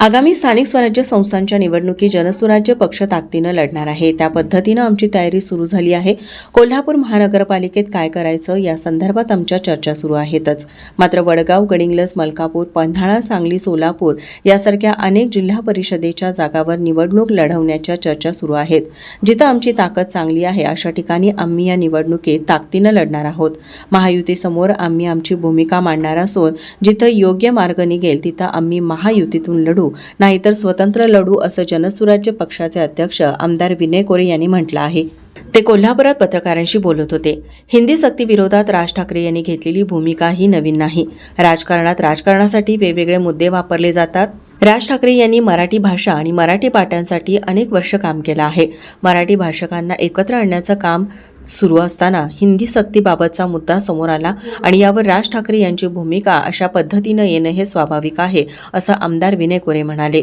आगामी स्थानिक स्वराज्य संस्थांच्या निवडणुकी जनसुराज्य पक्ष ताकदीनं लढणार आहे. त्या पद्धतीनं आमची तयारी सुरू झाली आहे. कोल्हापूर महानगरपालिकेत काय करायचं या संदर्भात आमच्या चर्चा सुरू आहेतच. मात्र वडगाव गडिंग्लज मलकापूर पन्हाळा सांगली सोलापूर यासारख्या अनेक जिल्हा परिषदेच्या जागावर निवडणूक लढवण्याच्या चर्चा सुरू आहेत. जिथं आमची ताकद चांगली आहे अशा ठिकाणी आम्ही या निवडणुकीत ताकदीनं लढणार आहोत. महायुतीसमोर आम्ही आमची भूमिका मांडणार असून जिथं योग्य मार्ग निघेल तिथं आम्ही महायुतीतून लढू. लढू नाहीतर स्वतंत्र लढू असं जनसुराज्य पक्षाचे अध्यक्ष आमदार विनय कोरे यांनी म्हटलं आहे. ते कोल्हापुरात पत्रकारांशी बोलत होते. हिंदी सक्तीविरोधात राज ठाकरे यांनी घेतलेली भूमिका ही नवीन नाही. राजकारणात राजकारणासाठी वेगवेगळे मुद्दे वापरले जातात. राज ठाकरे यांनी मराठी भाषा आणि मराठी पाट्यांसाठी अनेक वर्ष काम केलं आहे. मराठी भाषकांना एकत्र आणण्याचं काम सुरू असताना हिंदी सक्तीबाबतचा मुद्दा समोर आला आणि यावर राज ठाकरे यांची भूमिका अशा पद्धतीनं येणं हे स्वाभाविक आहे असं आमदार विनय कोरे म्हणाले.